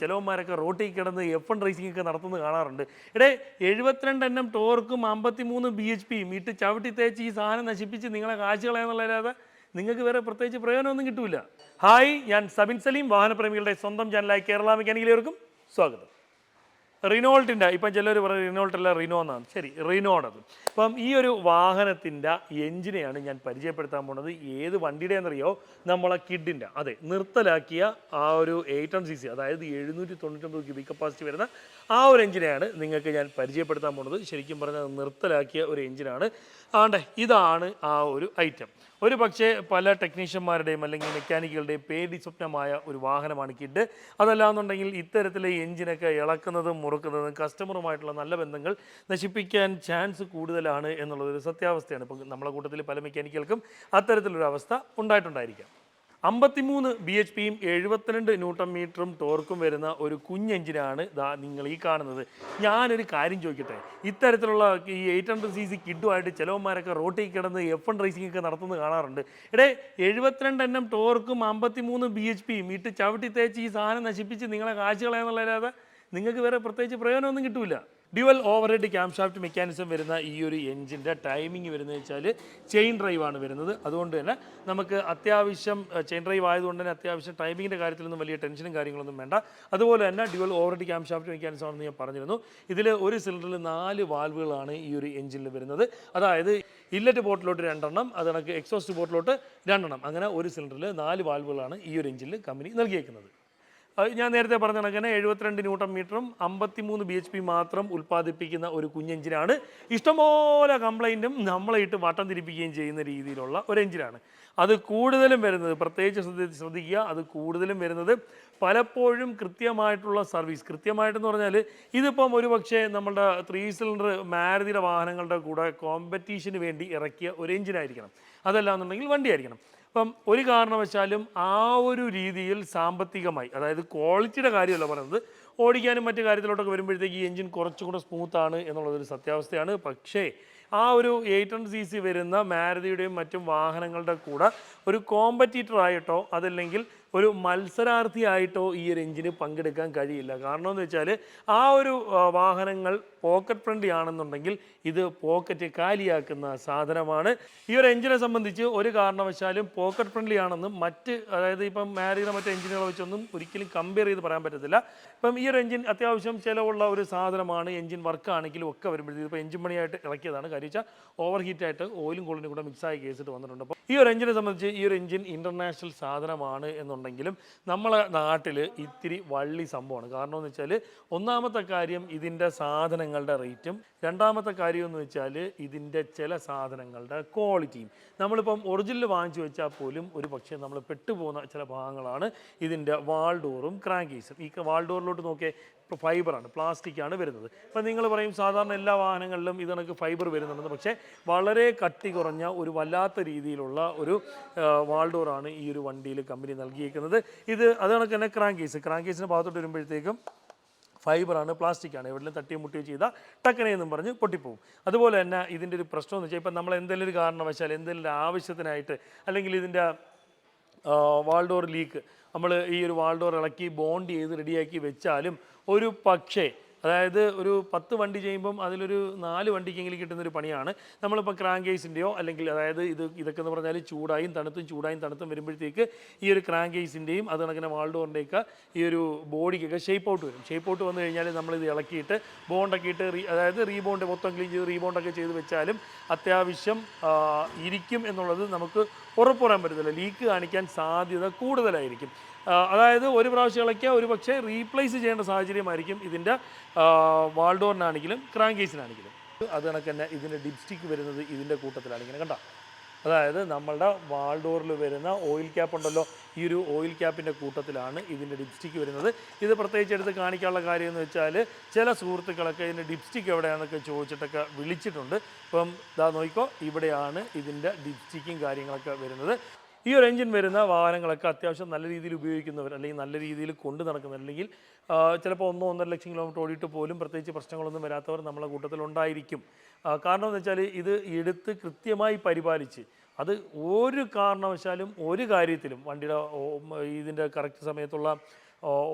ചിലവന്മാരൊക്കെ റോട്ടിൽ കിടന്ന് F N racing ഒക്കെ നടത്തുന്നത് കാണാറുണ്ട്. ഇടെ എഴുപത്തിരണ്ട് എണ്ണം ടോർക്കും അമ്പത്തിമൂന്ന് ബി എച്ച് പിയും ഇട്ട് ചവിട്ടി തേച്ച് ഈ സാധനം നശിപ്പിച്ച് നിങ്ങളെ കാശ് കളയാന്നുള്ളതല്ലാതെ നിങ്ങൾക്ക് വേറെ പ്രത്യേകിച്ച് പ്രയോജനമൊന്നും കിട്ടൂല. ഹായ് ഞാൻ സബിൻ സലീം വാഹനപ്രേമികളുടെ സ്വന്തം ചാനലായി കേരള മെക്കാനിക്കലേവർക്കും സ്വാഗതം. റിനോൾട്ടിന്റെ ഇപ്പം ചിലർ പറയും റിനോൾട്ടല്ല റിനോ എന്നാണ്. ശരി റിനോടത് അപ്പം ഈ ഒരു വാഹനത്തിന്റെ എഞ്ചിനെയാണ് ഞാൻ പരിചയപ്പെടുത്താൻ പോണത്. ഏത് വണ്ടിയുടെ എന്നറിയോ നമ്മളെ കിഡിന്റെ. അതെ നിർത്തലാക്കിയ ആ ഒരു എയ്റ്റ് ഹൺഡ്രഡ് സി സി അതായത് എഴുന്നൂറ്റി തൊണ്ണൂറ്റൊമ്പത് ക്യൂബിക് കപ്പാസിറ്റി വരുന്ന ആ ഒരു എഞ്ചിനെയാണ് നിങ്ങൾക്ക് ഞാൻ പരിചയപ്പെടുത്താൻ പോകുന്നത്. ശരിക്കും പറഞ്ഞാൽ നിർത്തലാക്കിയ ഒരു എഞ്ചിനാണ്. ആണ്ടെ ഇതാണ് ആ ഒരു ഐറ്റം. ഒരു പക്ഷേ പല ടെക്നീഷ്യന്മാരുടെയും അല്ലെങ്കിൽ മെക്കാനിക്കുകളുടെയും പേടി സ്വപ്നമായ ഒരു വാഹനമാണ് കിഡ്. അതല്ലാന്നുണ്ടെങ്കിൽ ഇത്തരത്തിലെ എഞ്ചിനൊക്കെ ഇളക്കുന്നതും മുറുക്കുന്നതും കസ്റ്റമറുമായിട്ടുള്ള നല്ല ബന്ധങ്ങൾ നശിപ്പിക്കാൻ ചാൻസ് കൂടുതലാണ് എന്നുള്ളതൊരു സത്യാവസ്ഥയാണ്. ഇപ്പം നമ്മളെ കൂട്ടത്തിൽ പല മെക്കാനിക്കുകൾക്കും അത്തരത്തിലൊരു അവസ്ഥ ഉണ്ടായിട്ടുണ്ടായിരിക്കാം. അമ്പത്തിമൂന്ന് ബി എച്ച് പിയും എഴുപത്തിരണ്ട് ന്യൂട്ടൺ മീറ്ററും ടോർക്കും വരുന്ന ഒരു കുഞ്ഞെഞ്ചിനാണ് ഇതാ നിങ്ങൾ ഈ കാണുന്നത്. ഞാനൊരു കാര്യം ചോദിക്കട്ടെ? ഇത്തരത്തിലുള്ള ഈ എയ്റ്റ് ഹൺഡ്രഡ് സി സി കിഡുമായിട്ട് ചിലവന്മാരൊക്കെ റോട്ടിൽ കിടന്ന് എഫ് എൺ റേസിംഗ് ഒക്കെ നടത്തുന്നത് കാണാറുണ്ട്. ഇടേ എഴുപത്തിരണ്ട് എണ്ണം ടോർക്കും അമ്പത്തിമൂന്ന് ബി എച്ച് പിയും ഇട്ട് ചവിട്ടി തേച്ച് ഈ സാധനം നശിപ്പിച്ച് നിങ്ങളെ കാശ് നിങ്ങൾക്ക് വേറെ പ്രത്യേകിച്ച് പ്രയോജനമൊന്നും കിട്ടൂല. Dual overhead head cam mechanism വരുന്ന ഈ ഒരു എഞ്ചിന്റെ ടൈമിംഗ് വരുന്നത് വെച്ചാൽ ചെയിൻ ഡ്രൈവാണ് വരുന്നത്. അതുകൊണ്ട് തന്നെ നമുക്ക് അത്യാവശ്യം ചെയിൻ ഡ്രൈവ് ആയതുകൊണ്ട് തന്നെ അത്യാവശ്യം ടൈമിങ്ങിന്റെ കാര്യത്തിലൊന്നും വലിയ ടെൻഷനും കാര്യങ്ങളൊന്നും വേണ്ട. അതുപോലെ തന്നെ dual overhead head cam mechanism ആണെന്ന് ഞാൻ പറഞ്ഞിരുന്നു. ഇതിൽ ഒരു സിലിണ്ടറിൽ നാല് വാൽവുകളാണ് ഈ ഒരു എഞ്ചിനിൽ വരുന്നത്. അതായത് ഇല്ലറ്റ് ബോട്ടിലോട്ട് രണ്ടെണ്ണം അത് കണക്ക് എക്സോസ്റ്റ് ബോട്ടിലോട്ട് രണ്ടെണ്ണം. അങ്ങനെ ഒരു സിലിണ്ടറിൽ നാല് വാൽവുകളാണ് ഈ ഒരു എഞ്ചിനിൽ കമ്പനി നൽകിയേക്കുന്നത്. ഞാൻ നേരത്തെ പറഞ്ഞ കണക്കിന് എഴുപത്തിരണ്ട് ന്യൂട്ടൺ മീറ്ററും അമ്പത്തിമൂന്ന് ബി എച്ച് പി മാത്രം ഉൽപ്പാദിപ്പിക്കുന്ന ഒരു കുഞ്ഞെഞ്ചിനാണ് ഇഷ്ടംപോലെ കംപ്ലൈന്റും നമ്മളെ ഇട്ട് വട്ടം തിരിപ്പിക്കുകയും ചെയ്യുന്ന രീതിയിലുള്ള ഒരു എഞ്ചിനാണ്. അത് കൂടുതലും വരുന്നത് പ്രത്യേകിച്ച് ശ്രദ്ധി ശ്രദ്ധിക്കുക അത് കൂടുതലും വരുന്നത് പലപ്പോഴും കൃത്യമായിട്ടുള്ള സർവീസ്. കൃത്യമായിട്ടെന്ന് പറഞ്ഞാൽ ഇതിപ്പം ഒരു പക്ഷേ നമ്മുടെ ത്രീ സിലിണ്ടർ മാരുതിയുടെ വാഹനങ്ങളുടെ കൂടെ കോമ്പറ്റീഷന് വേണ്ടി ഇറക്കിയ ഒരു എഞ്ചിനായിരിക്കണം. അതല്ല എന്നുണ്ടെങ്കിൽ വണ്ടിയായിരിക്കണം. അപ്പം ഒരു കാരണവശാലും ആ ഒരു രീതിയിൽ സാമ്പത്തികമായി അതായത് ക്വാളിറ്റിയുടെ കാര്യമല്ല പറയുന്നത് ഓടിക്കാനും മറ്റു കാര്യത്തിലോട്ടൊക്കെ വരുമ്പോഴത്തേക്ക് ഈ എഞ്ചിൻ കുറച്ചുകൂടെ സ്മൂത്താണ് എന്നുള്ളതൊരു സത്യാവസ്ഥയാണ്. പക്ഷേ ആ ഒരു എയ്റ്റ് ഹൺഡ്രഡ് സി സി വരുന്ന മാരുതിയുടെയും മറ്റും വാഹനങ്ങളുടെ കൂടെ ഒരു കോമ്പറ്റീറ്റർ ആയിട്ടോ അതല്ലെങ്കിൽ ഒരു മത്സരാർത്ഥിയായിട്ടോ ഈ ഒരു എഞ്ചിന് പങ്കെടുക്കാൻ കഴിയില്ല. കാരണം എന്ന് വെച്ചാൽ ആ ഒരു വാഹനങ്ങൾ പോക്കറ്റ് ഫ്രണ്ട്ലി ആണെന്നുണ്ടെങ്കിൽ ഇത് പോക്കറ്റ് കാലിയാക്കുന്ന സാധനമാണ്. ഈ ഒരു എഞ്ചിനെ സംബന്ധിച്ച് ഒരു കാരണവശാലും പോക്കറ്റ് ഫ്രണ്ട്ലി ആണെന്നും മറ്റ് അതായത് ഇപ്പം മാരിയുടെ മറ്റ് എഞ്ചിനുകളെ വെച്ചൊന്നും ഒരിക്കലും കമ്പയർ ചെയ്ത് പറയാൻ പറ്റത്തില്ല. ഇപ്പം ഈ ഒരു എഞ്ചിൻ അത്യാവശ്യം ചിലവുള്ള ഒരു സാധനമാണ് എഞ്ചിൻ വർക്ക് ആണെങ്കിലും ഒക്കെ വരുമ്പോഴത്തേക്ക് ഇപ്പോൾ എഞ്ചിൻ പണിയായിട്ട് ഇളക്കിയതാണ്. കാര്യം വെച്ചാൽ ഓവർ ഹീറ്റായിട്ട് ഓയിലും കൂളിനും കൂടെ മിക്സായി കേസിട്ട് വന്നിട്ടുണ്ട്. അപ്പോൾ ഈ ഒരു എഞ്ചിനെ സംബന്ധിച്ച് ഈ ഒരു എഞ്ചിൻ ഇന്റർനാഷണൽ സാധനമാണ് എന്നുണ്ടെങ്കിലും നമ്മളെ നാട്ടിൽ ഇത്തിരി വള്ളി സംഭവമാണ്. കാരണം എന്ന് വെച്ചാൽ ഒന്നാമത്തെ കാര്യം ഇതിന്റെ സാധനങ്ങളുടെ റേറ്റും രണ്ടാമത്തെ കാര്യം എന്ന് വെച്ചാൽ ഇതിന്റെ ചില സാധനങ്ങളുടെ ക്വാളിറ്റിയും. നമ്മളിപ്പം ഒറിജിനൽ വാങ്ങിച്ചു വെച്ചാൽ പോലും ഒരു പക്ഷേ നമ്മൾ പെട്ടുപോകുന്ന ചില ഭാഗങ്ങളാണ് ഇതിന്റെ വാൾ ഡോറും ക്രാങ്കീസും ഈ വാൾ ഡോറിലോട്ട് നോക്കിയേ ഇപ്പോൾ ഫൈബറാണ് പ്ലാസ്റ്റിക്കാണ് വരുന്നത്. അപ്പം നിങ്ങൾ പറയും സാധാരണ എല്ലാ വാഹനങ്ങളിലും ഇത് കണക്ക് ഫൈബർ വരുന്നുണ്ടെന്ന്. പക്ഷേ വളരെ കട്ടി കുറഞ്ഞ ഒരു വല്ലാത്ത രീതിയിലുള്ള ഒരു വാൾഡോറാണ് ഈ ഒരു വണ്ടിയിൽ കമ്പനി നൽകിയേക്കുന്നത്. ഇത് അത് കണക്ക് തന്നെ ക്രാങ്കീസ്. ക്രാങ്കീസിന് ഭാഗത്തോട്ട് വരുമ്പോഴത്തേക്കും ഫൈബറാണ് പ്ലാസ്റ്റിക്കാണ്. എവിടെയും തട്ടിയും മുട്ടിയും ചെയ്താൽ ടക്കനെ എന്നും പറഞ്ഞ് പൊട്ടിപ്പോവും. അതുപോലെ തന്നെ ഇതിന്റെ ഒരു പ്രശ്നം എന്ന് വെച്ചാൽ ഇപ്പം നമ്മൾ എന്തെങ്കിലും ഒരു കാരണവശാൽ എന്തെങ്കിലും ആവശ്യത്തിനായിട്ട് അല്ലെങ്കിൽ ഇതിന്റെ വാൾഡോർ ലീക്ക് നമ്മൾ ഈ ഒരു വാൾഡോർ ഇളക്കി ബോണ്ട് ചെയ്ത് റെഡിയാക്കി വെച്ചാലും ഒരു പക്ഷേ അതായത് ഒരു പത്ത് വണ്ടി ചെയ്യുമ്പം അതിലൊരു നാല് വണ്ടിക്കെങ്കിലും കിട്ടുന്ന ഒരു പണിയാണ്. നമ്മളിപ്പോൾ ക്രാങ്കേസിന്റെയോ അല്ലെങ്കിൽ അതായത് ഇത് ഇതൊക്കെ എന്ന് പറഞ്ഞാൽ ചൂടായും തണുത്തും ചൂടായും തണുത്തും വരുമ്പോഴത്തേക്ക് ഈ ഒരു ക്രാങ്കേസിന്റെയും അത് കണക്കിന് വാൾഡോറിന്റെയൊക്കെ ഈ ഒരു ബോഡിക്കൊക്കെ ഷേപ്പ് ഔട്ട് വരും. ഷേപ്പ് ഔട്ട് വന്നു കഴിഞ്ഞാൽ നമ്മളിത് ഇളക്കിയിട്ട് ബോണ്ടൊക്കെ ഇട്ട് റീ അതായത് റീബോണ്ട് മൊത്തം ക്ലീൻ ചെയ്ത് റീബോണ്ടൊക്കെ ചെയ്ത് വെച്ചാലും അത്യാവശ്യം ഇരിക്കും എന്നുള്ളത് നമുക്ക് ഉറപ്പ് പറ്റത്തില്ല. ലീക്ക് കാണിക്കാൻ സാധ്യത കൂടുതലായിരിക്കും. അതായത് ഒരു പ്രാവശ്യം ഇളക്കിയാൽ ഒരു പക്ഷേ റീപ്ലേസ് ചെയ്യേണ്ട സാഹചര്യമായിരിക്കും ഇതിന്റെ വാൾഡോറിനാണെങ്കിലും ക്രാങ്കേസിനാണെങ്കിലും. അത് കണക്ക് തന്നെ ഇതിന്റെ ഡിപ്സ്റ്റിക്ക് വരുന്നത് ഇതിന്റെ കൂട്ടത്തിലാണ് ഇങ്ങനെ കണ്ട? അതായത് നമ്മളുടെ വാൾഡോറിൽ വരുന്ന ഓയിൽ ക്യാപ്പ് ഉണ്ടല്ലോ ഈ ഒരു ഓയിൽ ക്യാപ്പിന്റെ കൂട്ടത്തിലാണ് ഇതിന്റെ ഡിപ്സ്റ്റിക്ക് വരുന്നത്. ഇത് പ്രത്യേകിച്ച് എടുത്ത് കാണിക്കാനുള്ള കാര്യം എന്ന് വെച്ചാൽ ചില സുഹൃത്തുക്കളൊക്കെ ഇതിന്റെ ഡിപ്സ്റ്റിക്ക് എവിടെയാണെന്നൊക്കെ ചോദിച്ചിട്ടൊക്കെ വിളിച്ചിട്ടുണ്ട്. ഇപ്പം ഇതാ നോക്കിക്കോ ഇവിടെയാണ് ഇതിന്റെ ഡിപ്സ്റ്റിക്കും കാര്യങ്ങളൊക്കെ വരുന്നത്. ഈ ഒരു എഞ്ചിൻ വരുന്ന വാഹനങ്ങളൊക്കെ അത്യാവശ്യം നല്ല രീതിയിൽ ഉപയോഗിക്കുന്നവർ അല്ലെങ്കിൽ നല്ല രീതിയിൽ കൊണ്ട് നടക്കുന്നവർ അല്ലെങ്കിൽ ചിലപ്പോൾ ഒന്നോ ഒന്നര ലക്ഷം കിലോമീറ്റർ ഓടിയിട്ട് പോലും പ്രത്യേകിച്ച് പ്രശ്നങ്ങളൊന്നും വരാത്തവർ നമ്മളെ കൂട്ടത്തിൽ ഉണ്ടായിരിക്കും. കാരണം എന്ന് വെച്ചാൽ ഇത് എടുത്ത് കൃത്യമായി പരിപാലിച്ച് അത് ഒരു കാരണവശാലും ഒരു കാര്യത്തിലും വണ്ടിയുടെ ഇതിന്റെ കറക്റ്റ് സമയത്തുള്ള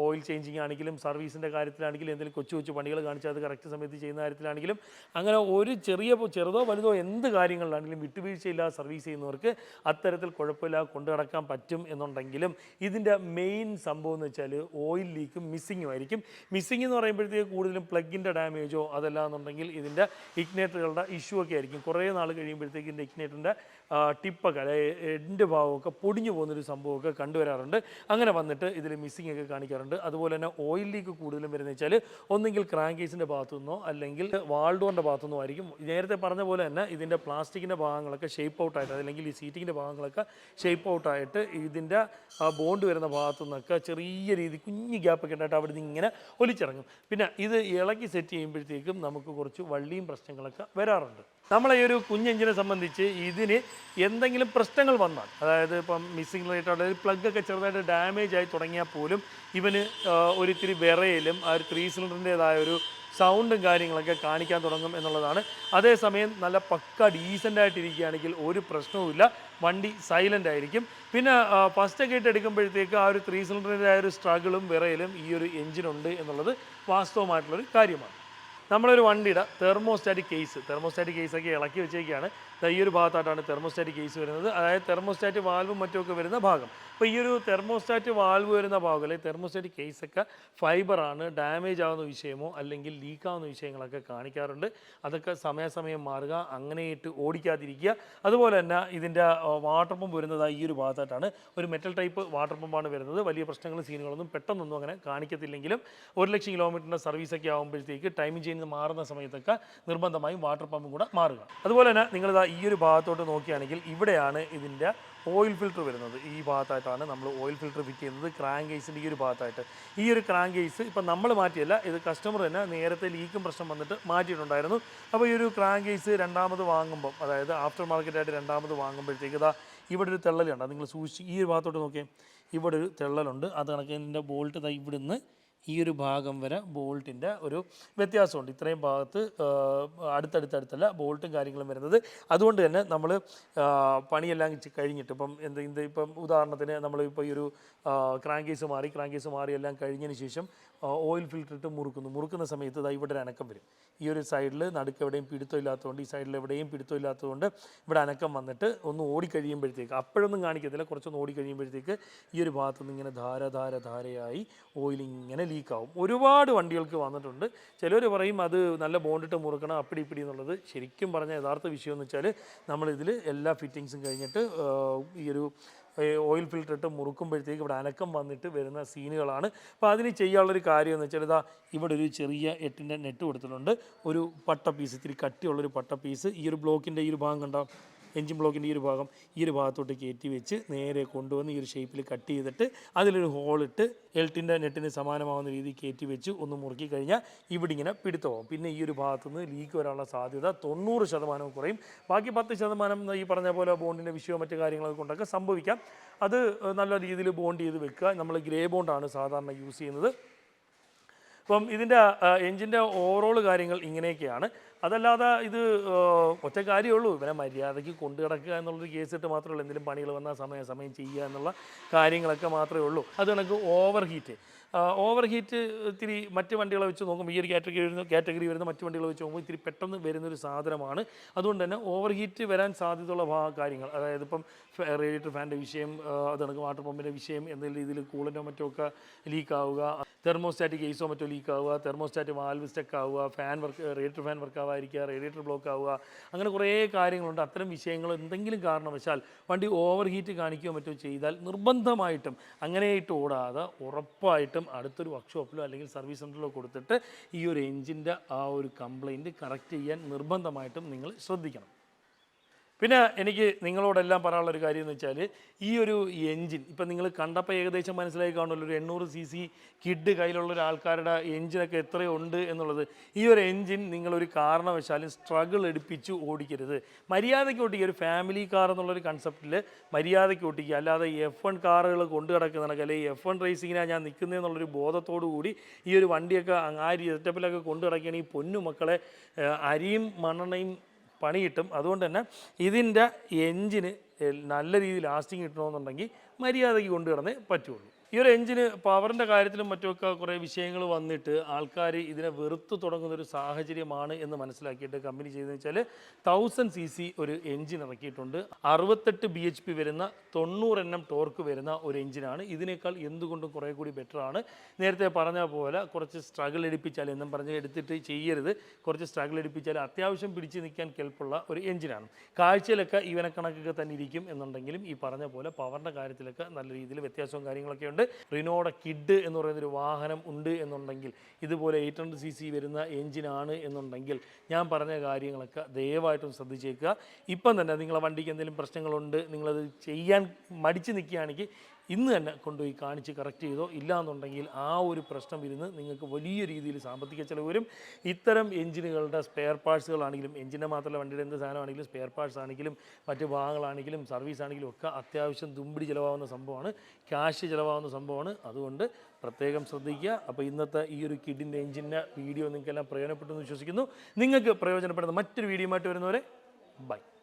ഓയിൽ ചേഞ്ചിങ് ആണെങ്കിലും സർവീസിന്റെ കാര്യത്തിലാണെങ്കിലും എന്തെങ്കിലും കൊച്ചു കൊച്ചു പണികൾ കാണിച്ചാൽ അത് കറക്റ്റ് സമയത്ത് ചെയ്യുന്ന കാര്യത്തിലാണെങ്കിലും അങ്ങനെ ഒരു ചെറിയ ചെറുതോ വലുതോ എന്ത് കാര്യങ്ങളിലാണെങ്കിലും വിട്ടുവീഴ്ചയില്ലാതെ സർവീസ് ചെയ്യുന്നവർക്ക് അത്തരത്തിൽ കുഴപ്പമില്ലാതെ കൊണ്ടു നടക്കാൻ പറ്റും എന്നുണ്ടെങ്കിലും ഇതിന്റെ മെയിൻ സംഭവം എന്ന് വെച്ചാൽ ഓയിൽ ലീക്കും മിസ്സിങ്ങും ആയിരിക്കും. മിസ്സിംഗ് എന്ന് പറയുമ്പോഴത്തേക്ക് കൂടുതലും പ്ലഗിന്റെ ഡാമേജോ അതല്ല എന്നുണ്ടെങ്കിൽ ഇതിന്റെ ഇഗ്നേറ്ററുകളുടെ ഇഷ്യൂ ഒക്കെ ആയിരിക്കും. കുറേ നാൾ കഴിയുമ്പോഴത്തേക്ക് ഇതിന്റെ ഇഗ്നേറ്ററിന്റെ ടിപ്പൊക്കെ അതായത് എഡിന്റെ ഭാഗമൊക്കെ പൊടിഞ്ഞു പോകുന്നൊരു സംഭവമൊക്കെ കണ്ടുവരാറുണ്ട്. അങ്ങനെ വന്നിട്ട് ഇതിൽ മിസ്സിംഗ് ഒക്കെ കാണിക്കാറുണ്ട്. അതുപോലെ തന്നെ ഓയിൽ ലീക്ക് കൂടുതലും വരുന്നത് വെച്ചാൽ ഒന്നെങ്കിൽ ക്രാങ്കേസിന്റെ ഭാഗത്തു നിന്നോ അല്ലെങ്കിൽ വാൾഡോറിന്റെ ഭാഗത്തു നിന്നോ ആയിരിക്കും. നേരത്തെ പറഞ്ഞ പോലെ തന്നെ ഇതിന്റെ പ്ലാസ്റ്റിക്കിന്റെ ഭാഗങ്ങളൊക്കെ ഷേപ്പ് ഔട്ടായിട്ട് അല്ലെങ്കിൽ ഈ സീറ്റിങ്ങിന്റെ ഭാഗങ്ങളൊക്കെ ഷേപ്പ് ഔട്ടായിട്ട് ഇതിന്റെ ബോണ്ട് വരുന്ന ഭാഗത്തു നിന്നൊക്കെ ചെറിയ രീതി കുഞ്ഞു ഗ്യാപ്പൊക്കെ ഉണ്ടായിട്ട് അവിടെ നിന്ന് ഇങ്ങനെ ഒലിച്ചിറങ്ങും. പിന്നെ ഇത് ഇളക്കി സെറ്റ് ചെയ്യുമ്പോഴത്തേക്കും നമുക്ക് കുറച്ച് വള്ളിയും പ്രശ്നങ്ങളൊക്കെ വരാറുണ്ട്. നമ്മളെ ഈ ഒരു കുഞ്ഞെഞ്ചിനെ സംബന്ധിച്ച് ഇതിന് എന്തെങ്കിലും പ്രശ്നങ്ങൾ വന്നാൽ അതായത് ഇപ്പം മിസ്സിംഗ് റിലേറ്റഡ് അതായത് പ്ലഗ് ഒക്കെ ചെറുതായിട്ട് ഡാമേജ് ആയി തുടങ്ങിയാൽ പോലും ഇവന് ഒരിത്തിരി വിറയിലും ആ ഒരു ത്രീ സിലിണ്ടറിന്റെതായ ഒരു സൗണ്ടും കാര്യങ്ങളൊക്കെ കാണിക്കാൻ തുടങ്ങും എന്നുള്ളതാണ്. അതേസമയം നല്ല പക്ക ഡീസന്റ് ആയിട്ടിരിക്കുകയാണെങ്കിൽ ഒരു പ്രശ്നവുമില്ല വണ്ടി സൈലന്റ് ആയിരിക്കും. പിന്നെ ഫസ്റ്റ് ഒക്കെ ഇട്ട് എടുക്കുമ്പോഴത്തേക്ക് ആ ഒരു ത്രീ സിലിണ്ടറിന്റെ ആ ഒരു സ്ട്രഗിളും വിറയിലും ഈ ഒരു എഞ്ചിനുണ്ട് എന്നുള്ളത് വാസ്തവമായിട്ടുള്ളൊരു കാര്യമാണ്. നമ്മളൊരു വണ്ടിയുടെ തെർമോസ്റ്റാറ്റിക് കേസ് തെർമോസ്റ്റാറ്റിക് കേസൊക്കെ ഇളക്കി വെച്ചേക്കാണ്. ഈ ഒരു ഭാഗത്തായിട്ടാണ് തെർമോസ്റ്റാറ്റിക് കേസ് വരുന്നത്. അതായത് തെർമോസ്റ്റാറ്റ് വാൽവും മറ്റുമൊക്കെ വരുന്ന ഭാഗം. അപ്പോൾ ഈ ഒരു തെർമോസ്റ്റാറ്റ് വാൽവ് വരുന്ന ഭാഗം അല്ലെങ്കിൽ തെർമോസ്റ്റാറ്റിക് കേസൊക്കെ ഫൈബറാണ് ഡാമേജ് ആവുന്ന വിഷയമോ അല്ലെങ്കിൽ ലീക്ക് ആവുന്ന വിഷയങ്ങളൊക്കെ കാണിക്കാറുണ്ട്. അതൊക്കെ സമയാസമയം മാറുക അങ്ങനെയിട്ട് ഓടിക്കാതിരിക്കുക. അതുപോലെ തന്നെ ഇതിന്റെ വാട്ടർ പമ്പ് വരുന്നത് ഈ ഒരു ഭാഗത്തായിട്ടാണ് ഒരു മെറ്റൽ ടൈപ്പ് വാട്ടർ പമ്പാണ് വരുന്നത്. വലിയ പ്രശ്നങ്ങളും സീനുകളൊന്നും പെട്ടെന്നൊന്നും അങ്ങനെ കാണിക്കത്തില്ലെങ്കിലും ഒരു ലക്ഷം കിലോമീറ്ററിന്റെ സർവീസൊക്കെ ആകുമ്പോഴത്തേക്ക് ടൈമിംഗ് ചെയ്യുന്ന മാറുന്ന സമയത്തൊക്കെ നിർബന്ധമായും വാട്ടർ പമ്പും കൂടെ മാറുക. അതുപോലെ തന്നെ നിങ്ങളിതാ ഈ ഒരു ഭാഗത്തോട്ട് നോക്കുകയാണെങ്കിൽ ഇവിടെയാണ് ഇതിന്റെ ഓയിൽ ഫിൽറ്റർ വരുന്നത്. ഈ ഭാഗത്തായിട്ടാണ് നമ്മൾ ഓയിൽ ഫിൽറ്റർ ഫിറ്റ് ചെയ്യുന്നത് ക്രാങ്ക് കേസിന്റെ ഈ ഒരു ഭാഗത്തായിട്ട്. ഈ ഒരു ക്രാങ്ക് കേസ് ഇപ്പം നമ്മൾ മാറ്റിയല്ല ഇത് കസ്റ്റമർ തന്നെ നേരത്തെ ലീക്കും പ്രശ്നം വന്നിട്ട് മാറ്റിയിട്ടുണ്ടായിരുന്നു. അപ്പോൾ ഈ ഒരു ക്രാങ്ക് കേസ് രണ്ടാമത് വാങ്ങുമ്പം അതായത് ആഫ്റ്റർ മാർക്കറ്റായിട്ട് രണ്ടാമത് വാങ്ങുമ്പോഴത്തേക്ക് ഇതാ ഇവിടെ ഒരു തെള്ളലുണ്ട്. നിങ്ങൾ സൂക്ഷിച്ച് ഈ ഒരു ഭാഗത്തോട്ട് നോക്കിയേ ഇവിടെ ഒരു തെള്ളലുണ്ട്. അത് കണക്കിന്റെ ബോൾട്ട് ഇവിടുന്ന് ഈ ഒരു ഭാഗം വരെ ബോൾട്ടിന്റെ ഒരു വ്യത്യാസമുണ്ട്. ഇത്രയും ഭാഗത്ത് അടുത്തടുത്തടുത്തല്ല ബോൾട്ടും കാര്യങ്ങളും വരുന്നത്. അതുകൊണ്ട് തന്നെ നമ്മൾ പണിയെല്ലാം കഴിഞ്ഞിട്ട് ഇപ്പം എന്ത് ഇന്ത് ഇപ്പം ഉദാഹരണത്തിന് നമ്മൾ ഇപ്പോൾ ഈ ഒരു ക്രാങ്കേസ് മാറി ക്രാങ്കേസ് മാറി എല്ലാം കഴിഞ്ഞതിന് ശേഷം ഓയിൽ ഫിൽറ്റർ ഇട്ട് മുറുക്കുന്നു. മുറുക്കുന്ന സമയത്ത് ദാ ഇവിടെ ഒരു അനക്കം വരും. ഈ ഒരു സൈഡിൽ നടുക്ക് എവിടെയും പിടുത്തം ഇല്ലാത്തതുകൊണ്ട് ഈ സൈഡിൽ എവിടെയും പിടുത്തം ഇല്ലാത്തതുകൊണ്ട് ഇവിടെ അനക്കം വന്നിട്ട് ഒന്ന് ഓടിക്കഴിയുമ്പോഴത്തേക്ക് അപ്പോഴൊന്നും കാണിക്കത്തില്ല കുറച്ചൊന്ന് ഓടിക്കഴിയുമ്പോഴത്തേക്ക് ഈ ഒരു ഭാഗത്തുനിന്ന് ഇങ്ങനെ ധാര ധാര ധാരയായി ഓയിൽ ഇങ്ങനെ ലീക്കാവും ഒരുപാട് വണ്ടികൾക്ക് വന്നിട്ടുണ്ട്. ചിലർ പറയും അത് നല്ല ബോണ്ടിട്ട് മുറുക്കണം അപ്പിടി ഇപ്പിടി എന്നുള്ളത്. ശരിക്കും പറഞ്ഞ യഥാർത്ഥ വിഷയം എന്ന് വെച്ചാൽ നമ്മളിതിൽ എല്ലാ ഫിറ്റിങ്സും കഴിഞ്ഞിട്ട് ഈ ഒരു ഓയിൽ ഫിൽറ്റർ ഇട്ട് മുറുക്കുമ്പോഴത്തേക്ക് ഇവിടെ അനക്കം വന്നിട്ട് വരുന്ന സീനുകളാണ് അപ്പോൾ അതിന് ചെയ്യാനുള്ളൊരു കാര്യം എന്ന് വെച്ചാൽ ഇതാ ഇവിടെ ഒരു ചെറിയ എട്ടിന്റെ നെറ്റ് കൊടുത്തിട്ടുണ്ട്. ഒരു പട്ട പീസ് ഇത്തിരി കട്ടിയുള്ളൊരു പട്ട പീസ് ഈ ഒരു ബ്ലോക്കിന്റെ ഈ ഒരു ഭാഗം കണ്ടോ? എഞ്ചിൻ ബ്ലോക്കിന്റെ ഈ ഒരു ഭാഗം ഈ ഒരു ഭാഗത്തോട്ട് കയറ്റി വെച്ച് നേരെ കൊണ്ടുവന്ന് ഈ ഒരു ഷേപ്പിൽ കട്ട് ചെയ്തിട്ട് അതിലൊരു ഹോളിട്ട് എൽട്ടിന്റെ നെറ്റിന് സമാനമാവുന്ന രീതിയിൽ കയറ്റി വെച്ച് ഒന്ന് മുറുക്കി കഴിഞ്ഞാൽ ഇവിടെ ഇങ്ങനെ പിടുത്തമാവും. പിന്നെ ഈ ഒരു ഭാഗത്തുനിന്ന് ലീക്ക് വരാനുള്ള സാധ്യത തൊണ്ണൂറ് ശതമാനവും കുറയും. ബാക്കി പത്ത് ശതമാനം ഈ പറഞ്ഞ പോലെ ബോണ്ടിന്റെ വിഷയമോ മറ്റു കാര്യങ്ങളൊക്കെ കൊണ്ടൊക്കെ സംഭവിക്കാം. അത് നല്ല രീതിയിൽ ബോണ്ട് ചെയ്ത് വെക്കുക. നമ്മൾ ഗ്രേ ബോണ്ടാണ് സാധാരണ യൂസ് ചെയ്യുന്നത്. അപ്പം ഇതിന്റെ എഞ്ചിന്റെ ഓവറോൾ കാര്യങ്ങൾ ഇങ്ങനെയൊക്കെയാണ്. അതല്ലാതെ ഇത് ഒറ്റ കാര്യമുള്ളൂ. ഇവനെ മര്യാദയ്ക്ക് കൊണ്ടു കിടക്കുക എന്നുള്ളൊരു കേസിട്ട് മാത്രമേ ഉള്ളൂ എന്തെങ്കിലും പണികൾ വന്നാൽ സമയം സമയം ചെയ്യുക എന്നുള്ള കാര്യങ്ങളൊക്കെ മാത്രമേ ഉള്ളൂ. അത് കണക്ക് ഓവർ ഹീറ്റ് ഓവർ ഹീറ്റ് ഇത്തിരി മറ്റ് വണ്ടികളെ വെച്ച് നോക്കുമ്പോൾ ഈ ഒരു കാറ്റഗറി വരുന്ന കാറ്റഗറി വരുന്ന മറ്റ് വണ്ടികളെ വെച്ച് നോക്കുമ്പോൾ ഇത്തിരി പെട്ടെന്ന് വരുന്നൊരു സാധനമാണ്. അതുകൊണ്ട് തന്നെ ഓവർ ഹീറ്റ് വരാൻ സാധ്യതയുള്ള കാര്യങ്ങൾ. അതായത് ഇപ്പം റേഡിയേറ്റർ ഫാന്റെ വിഷയം അത് കണക്ക് വാട്ടർ പമ്പിന്റെ വിഷയം എന്ന രീതിയിൽ കൂളന്റോ മറ്റോ ഒക്കെ ലീക്ക് തെർമോസ്റ്റാറ്റിക് കേസോ മറ്റോ ലീക്ക് ആവുക തെർമോസ്റ്റാറ്റ് വാൽവ് സ്റ്റക്ക് ആവുക fan work radiator fan work ആവാതിരിക്കുക radiator block ആവുക അങ്ങനെ കുറേ കാര്യങ്ങളുണ്ട്. അത്തരം വിഷയങ്ങൾ എന്തെങ്കിലും കാരണവശാൽ വണ്ടി ഓവർ ഹീറ്റ് കാണിക്കുകയോ മറ്റോ ചെയ്താൽ നിർബന്ധമായിട്ടും അങ്ങനെയായിട്ട് ഓടാതെ ഉറപ്പായിട്ടും അടുത്തൊരു വർക്ക്ഷോപ്പിലോ അല്ലെങ്കിൽ സർവീസ് സെന്ററിലോ കൊടുത്തിട്ട് ഈ ഒരു എഞ്ചിന്റെ ആ ഒരു കംപ്ലയിന്റ് കറക്റ്റ് ചെയ്യാൻ നിർബന്ധമായിട്ടും നിങ്ങൾ ശ്രദ്ധിക്കണം. പിന്നെ എനിക്ക് നിങ്ങളോടെല്ലാം പറയാനുള്ള ഒരു കാര്യം എന്ന് വെച്ചാൽ ഈ ഒരു എൻജിൻ ഇപ്പം നിങ്ങൾ കണ്ടപ്പോൾ ഏകദേശം മനസ്സിലായി കാണുമല്ലോ ഒരു എണ്ണൂറ് സി സി കിഡ് കയ്യിലുള്ള ഒരു ആൾക്കാരുടെ എൻജിനൊക്കെ എത്രയുണ്ട് എന്നുള്ളത്. ഈ ഒരു എൻജിൻ നിങ്ങളൊരു കാരണവശാലും സ്ട്രഗിൾ എടുപ്പിച്ച് ഓടിക്കരുത്. മര്യാദയ്ക്ക് ഓടിക്കുക ഒരു ഫാമിലി കാർ എന്നുള്ളൊരു കൺസെപ്റ്റിൽ മര്യാദയ്ക്ക് ഓടിക്കുക അല്ലാതെ എഫ് വൺ കാറുകൾ കൊണ്ടു കിടക്കുന്നതൊക്കെ അല്ലെങ്കിൽ എഫ് വൺ റേസിങ്ങിനാണ് ഞാൻ നിൽക്കുന്നതെന്നുള്ളൊരു ബോധത്തോടു കൂടി ഈ ഒരു വണ്ടിയൊക്കെ ആ സെറ്റപ്പിലൊക്കെ കൊണ്ടു കിടക്കുകയാണെങ്കിൽ പൊന്നു മക്കളെ അരിയും മണ്ണെണ്ണയും പണി കിട്ടും അതുകൊണ്ട് തന്നെ ഇതിന്റെ എൻജിന് നല്ല രീതിയിൽ ലാസ്റ്റിംഗ് കിട്ടണമെന്നുണ്ടെങ്കിൽ മര്യാദയ്ക്ക് കൊണ്ടു കിടന്നേ പറ്റുള്ളൂ. ഈ ഒരു എഞ്ചിന് പവറിന്റെ കാര്യത്തിലും മറ്റുമൊക്കെ കുറേ വിഷയങ്ങൾ വന്നിട്ട് ആൾക്കാർ ഇതിനെ വെറുത്തു തുടങ്ങുന്ന ഒരു സാഹചര്യമാണ് എന്ന് മനസ്സിലാക്കിയിട്ട് കമ്പനി ചെയ്തതെന്ന് വെച്ചാൽ തൗസൻഡ് സി സി ഒരു എഞ്ചിൻ ഇറക്കിയിട്ടുണ്ട്. അറുപത്തെട്ട് ബി എച്ച് പി വരുന്ന തൊണ്ണൂറ് എണ്ണം ടോർക്ക് വരുന്ന ഒരു എഞ്ചിനാണ് ഇതിനേക്കാൾ എന്തുകൊണ്ടും കുറേ കൂടി ബെറ്റർ ആണ്. നേരത്തെ പറഞ്ഞ പോലെ കുറച്ച് സ്ട്രഗിൾ എടുപ്പിച്ചാൽ എന്നും പറഞ്ഞ് എടുത്തിട്ട് ചെയ്യരുത്. കുറച്ച് സ്ട്രഗിൾ എടുപ്പിച്ചാൽ അത്യാവശ്യം പിടിച്ച് നിൽക്കാൻ കെൽപ്പുള്ള ഒരു എഞ്ചിനാണ് കാഴ്ചയിലൊക്കെ ഇവനക്കണക്കൊക്കെ തന്നെ ഇരിക്കും എന്നുണ്ടെങ്കിലും ഈ പറഞ്ഞ പോലെ പവറിന്റെ കാര്യത്തിലൊക്കെ നല്ല രീതിയിൽ വ്യത്യാസവും കാര്യങ്ങളൊക്കെ ഉണ്ട്. റിനോയുടെ കിഡ് എന്ന് പറയുന്ന ഒരു വാഹനം ഉണ്ട് എന്നുണ്ടെങ്കിൽ ഇതുപോലെ എയ്റ്റ് ഹൺഡ്രഡ് സി സി വരുന്ന എഞ്ചിനാണ് എന്നുണ്ടെങ്കിൽ ഞാൻ പറഞ്ഞ കാര്യങ്ങളൊക്കെ ദയവായിട്ടും ശ്രദ്ധിച്ചേക്കുക. ഇപ്പം തന്നെ നിങ്ങളെ വണ്ടിക്ക് എന്തെങ്കിലും പ്രശ്നങ്ങളുണ്ട് നിങ്ങളത് ചെയ്യാൻ മടിച്ച് നിൽക്കുകയാണെങ്കിൽ ഇന്ന് തന്നെ കൊണ്ടുപോയി കാണിച്ച് കറക്റ്റ് ചെയ്തോ ഇല്ല എന്നുണ്ടെങ്കിൽ ആ ഒരു പ്രശ്നം ഇരുന്ന് നിങ്ങൾക്ക് വലിയ രീതിയിൽ സാമ്പത്തിക ചിലവ് വരും. ഇത്തരം എഞ്ചിനുകളുടെ സ്പെയർ പാർട്സുകളാണെങ്കിലും എഞ്ചിന്റെ മാത്രമല്ല വണ്ടിയുടെ എന്ത് സാധനമാണെങ്കിലും സ്പെയർ പാർട്സ് ആണെങ്കിലും മറ്റ് ഭാഗങ്ങളാണെങ്കിലും സർവീസ് ആണെങ്കിലും ഒക്കെ അത്യാവശ്യം തുമ്പിടി ചിലവാകുന്ന സംഭവമാണ്. ക്യാഷ് ചിലവാകുന്ന സംഭവമാണ്. അതുകൊണ്ട് പ്രത്യേകം ശ്രദ്ധിക്കുക. അപ്പോൾ ഇന്നത്തെ ഈ ഒരു കിഡിന്റെ എഞ്ചിന്റെ വീഡിയോ നിങ്ങൾക്കെല്ലാം പ്രയോജനപ്പെട്ടു എന്ന് വിശ്വസിക്കുന്നു. നിങ്ങൾക്ക് പ്രയോജനപ്പെടുന്ന മറ്റൊരു വീഡിയോ ആയിട്ട് വരുന്നവരെ ബൈ